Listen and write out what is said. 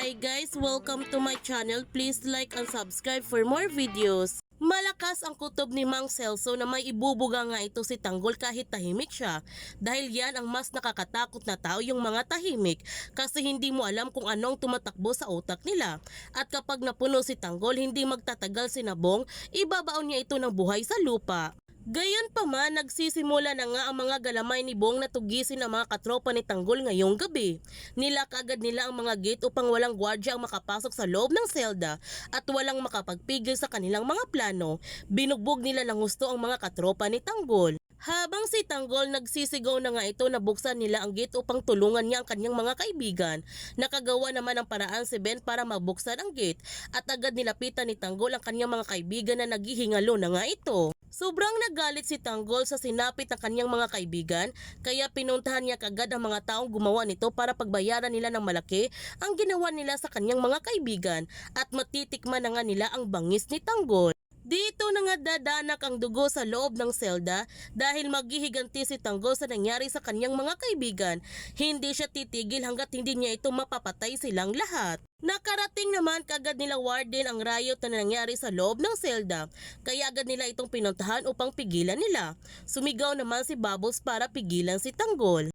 Hi guys! Welcome to my channel. Please like and subscribe for more videos. Malakas ang kutob ni Mang Celso na may ibubuga nga ito si Tanggol kahit tahimik siya dahil yan ang mas nakakatakot na tao yung mga tahimik kasi hindi mo alam kung anong tumatakbo sa utak nila at kapag napuno si Tanggol hindi magtatagal si Nabong ibabaon niya ito ng buhay sa lupa. Gayon pa man, nagsisimula na nga ang mga galamay ni Bong na tugisin ang mga katropa ni Tanggol ngayong gabi. Nila kagad nila ang mga gate upang walang gwardya ang makapasok sa loob ng selda at walang makapagpigil sa kanilang mga plano. Binugbog nila ng gusto ang mga katropa ni Tanggol. Habang si Tanggol nagsisigaw na nga ito na buksan nila ang gate upang tulungan niya ang kanyang mga kaibigan. Nakagawa naman ang paraan si Ben para mabuksan ang gate at agad nilapitan ni Tanggol ang kanyang mga kaibigan na naghihingalo na nga ito. Sobrang nagalit si Tanggol sa sinapit ng kanyang mga kaibigan kaya pinuntahan niya kagad ang mga taong gumawa nito para pagbayaran nila ng malaki ang ginawa nila sa kanyang mga kaibigan at matitikman na nga nila ang bangis ni Tanggol. Dito na nga dadanak ang dugo sa loob ng selda dahil maghihiganti si Tanggol sa nangyari sa kanyang mga kaibigan. Hindi siya titigil hanggat hindi niya ito mapapatay silang lahat. Nakarating naman kagad nila warden ang riot na nangyari sa loob ng selda kaya agad nila itong pinuntahan upang pigilan nila. Sumigaw naman si Bubbles para pigilan si Tanggol.